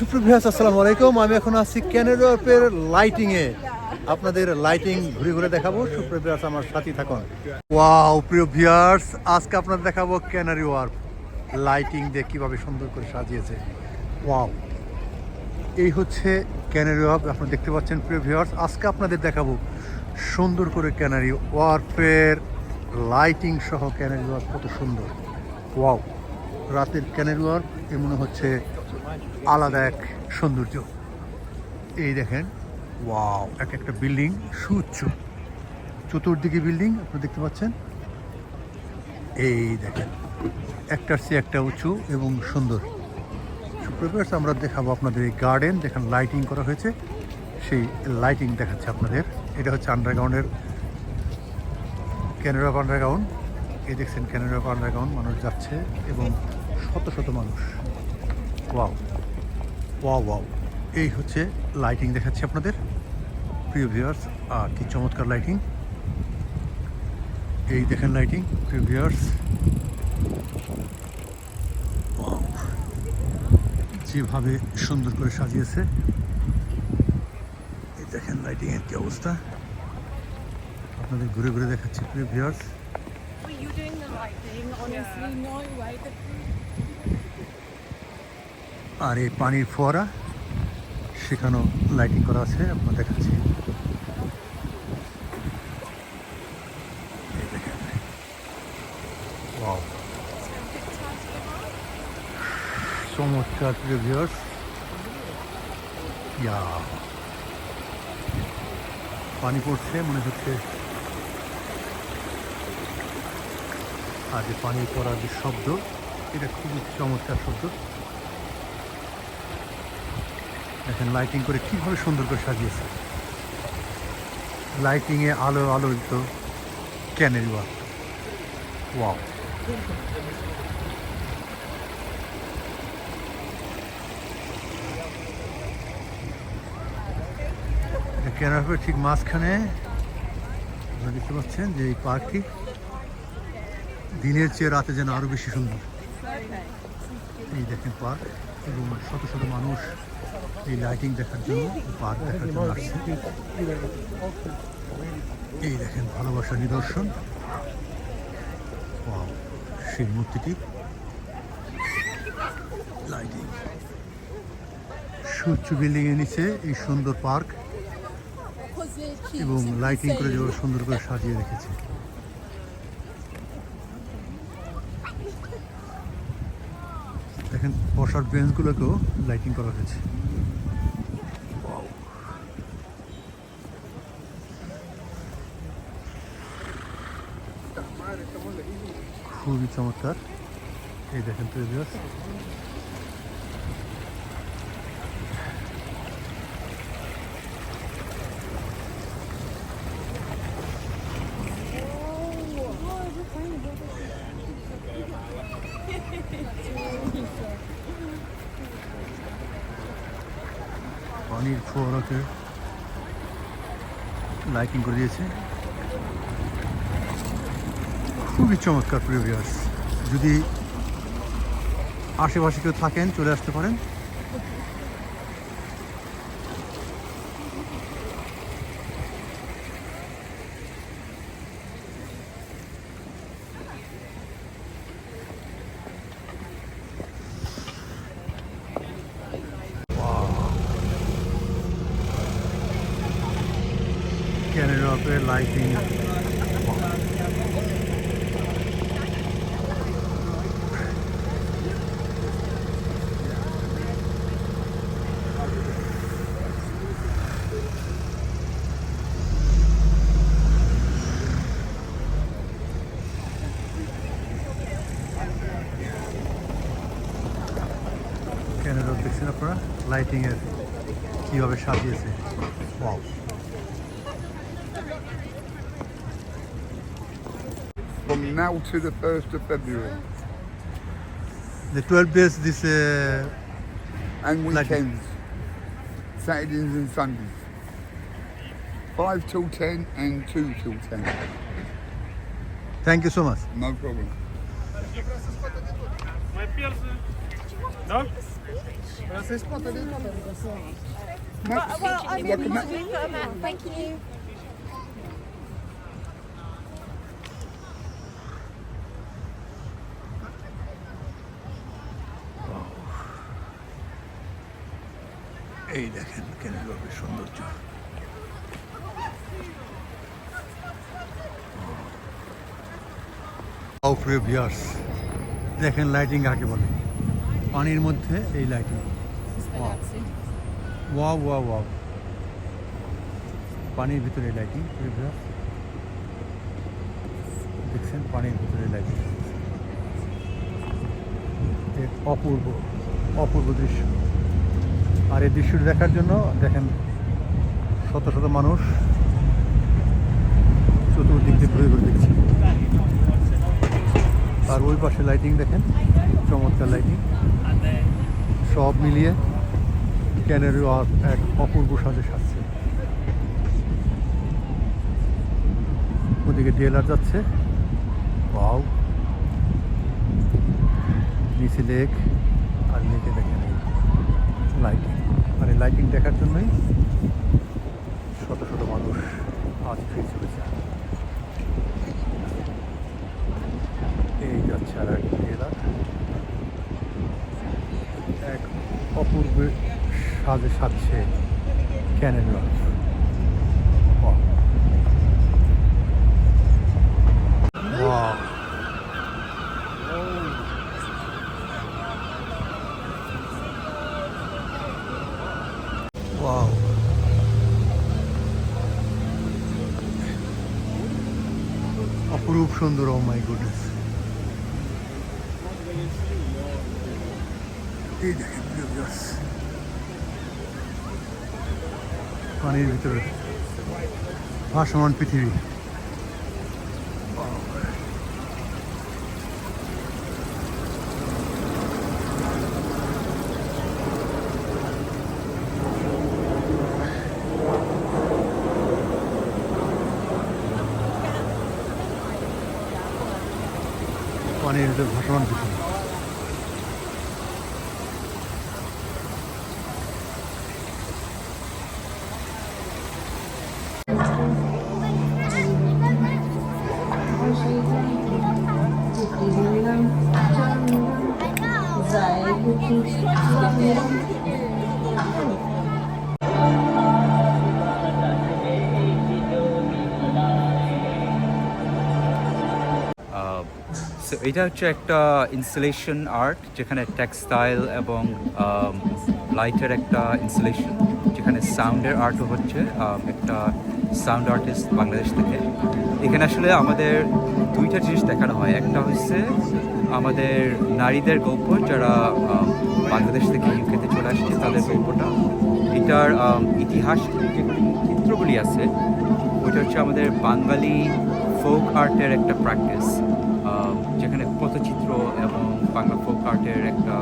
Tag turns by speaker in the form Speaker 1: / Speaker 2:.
Speaker 1: সুপ্রভিয়াস আসসালামু আলাইকুম। আমি এখন আছি ক্যানেডাপের লাইটিং এ। আপনাদের লাইটিং ঘুরে ঘুরে দেখাবো। সুপ্রভিয়াস আমার সাথী থাকুন। ওয়াও প্রিয় ভিউয়ার্স আজকে আপনাদের দেখাবো ক্যানারি ওয়ার্ক লাইটিং দিয়ে কীভাবে সুন্দর করে সাজিয়েছে। ওয়াও এই হচ্ছে ক্যানারি ওয়ার্ক আপনারা দেখতে পাচ্ছেন, প্রিয় ভিউয়ার্স আজকে আপনাদের দেখাবো সুন্দর করে ক্যানারি ওয়ার্ফের লাইটিং সহ ক্যানারি ওয়ার্ক কত সুন্দর। ওয়াও রাতের ক্যানারি ওয়ার্ক এ মনে হচ্ছে আলাদা এক সৌন্দর্য। এই দেখেন, ওয়াও, এক একটা বিল্ডিং সুউচ্চ চতুর্দিকে বিল্ডিং, আপনারা দেখতে পাচ্ছেন? এই দেখেন, একটার চেয়ে একটা উঁচু এবং সুন্দর। সুপ্রভাস আমরা দেখাবো আপনাদের এই গার্ডেন যেখানে লাইটিং করা হয়েছে। সেই লাইটিং দেখাচ্ছে আপনাদের। এটা হচ্ছে আন্ডারগ্রাউন্ডের ক্যানারা অফ আন্ডারগ্রাউন্ড এই দেখছেন ক্যানারা অফ আন্ডারগ্রাউন্ড মানুষ যাচ্ছে এবং শত শত মানুষ। ওয়াও। Wow wow. এই হচ্ছে লাইটিং দেখাচ্ছি আপনাদের। প্রিয় ভিউয়ার্স কি চমৎকার লাইটিং এই দেখেন লাইটিং প্রিয় ভিউয়ার্স যেভাবে সুন্দর করে সাজিয়েছে। এই দেখেন লাইটিং এর কি অবস্থা। আপনাদের ঘুরে ঘুরে দেখাচ্ছি প্রিয় viewers?
Speaker 2: Honestly, no way. The
Speaker 1: আর এই পানির ফোয়ারা সেখানেও লাইটিং করা আছে আপনার দেখাচ্ছি। চমৎকার ইয়া পানি পড়ছে, মনে হচ্ছে। আর যে পানি পড়ার যে শব্দ, এটা খুবই চমৎকার শব্দ। দেখেন লাইটিং করে কীভাবে সুন্দর করে সাজিয়েছে লাইটিংয়ে আলো আলোকিত ক্যানের ওয়ার্ক ওয়াও ক্যানার ঠিক মাঝখানে আপনারা দেখতে পাচ্ছেন যে এই পার্কটি দিনের চেয়ে রাতে যেন আরও বেশি সুন্দর। এই দেখেন পার্ক। এবং শত শত মানুষ এই লাইটিং দেখার জন্য পার্ক দেখার জন্য আসছে। এই দেখেন ভালোবাসার নিদর্শন। সেই মূর্তিটি লাইটিং সূর্য বিল্ডিং এর নিচে এই সুন্দর পার্ক এবং লাইটিং করে যেভাবে সুন্দর করে সাজিয়ে রেখেছে দেখেন বসার বেঞ্চগুলোকেও লাইটিং করা হয়েছে. খুবই চমৎকার। এই দেখেন প্রিভিয়াস পানির ফোয়ারাকে লাইটিং করে দিয়েছে। খুবই চমৎকার প্রিভিয়াস যদি আশেপাশে কেউ থাকেন চলে আসতে পারেন। ক্যানেডাপে লাইটিং ক্যানেডা দেখছেন আপনারা লাইটিং এর কীভাবে সাজিয়েছে? Wow
Speaker 3: from now to the 1st of February
Speaker 1: The 12 days this uh,
Speaker 3: and
Speaker 1: Like-
Speaker 3: weekends, Saturdays and Sundays. 5 till 10 and 2 till 10.
Speaker 1: thank you so much.
Speaker 3: No problem.
Speaker 4: My pills. No?
Speaker 3: Maps,
Speaker 2: Well, I'm
Speaker 3: like a
Speaker 2: able
Speaker 3: map.
Speaker 2: to do a map. Thank you.
Speaker 1: এই দেখেন canary সৌন্দর্য। দেখেন lighting কাকে বলে? পানির মধ্যে এই lighting wow wow wow পানির ভিতরে লাইটিং দেখছেন পানির ভিতরে লাইটিং অপূর্ব অপূর্ব দৃশ্য। আর এই দৃশ্যটি দেখার জন্য দেখেন শত শত মানুষ চতুর্দিক দিয়ে ঘুরে ঘুরে দেখছে। আর ওই পাশে লাইটিং দেখেন, চমৎকার লাইটিং সব মিলিয়ে ক্যানারি আর এক অপূর্ব সাজে সাজছে। ওদিকে ডিএলআর যাচ্ছে। বাউ নিচে লেক আর লেকে দেখেন লাইটিং লাইটিং দেখার জন্যই শত শত মানুষ আজ ফিরে চলেছে এই যাচ্ছে আর এক এক অপূর্ব সাজে সাজছে ক্যানেল Wow. সুন্দর ও মাই গুডনেস এই দেখেন। পানির ভিতরে ভাসমান পৃথিবী পানির ভিতরে ভাসমান পৃথিবী
Speaker 4: সো এটা হচ্ছে একটা ইনস্টলেশন আর্ট যেখানে টেক্সটাইল এবং লাইটের একটা ইনস্টলেশন যেখানে সাউন্ডের আর্টও হচ্ছে um, একটা সাউন্ড আর্টিস্ট বাংলাদেশ থেকে। এখানে আসলে আমাদের দুইটা জিনিস দেখানো হয়। একটা হচ্ছে আমাদের নারীদের গল্প যারা um, বাংলাদেশ থেকে ইউকেতে চলে আসছে তাদের গল্পটা। এটার um, ইতিহাস যেগুলি চিত্রগুলি আছে ওইটা হচ্ছে আমাদের বাঙালি ফোক আর্টের একটা প্র্যাকটিস পথচিত্র এবং বাংলা ফোক আর্টের একটা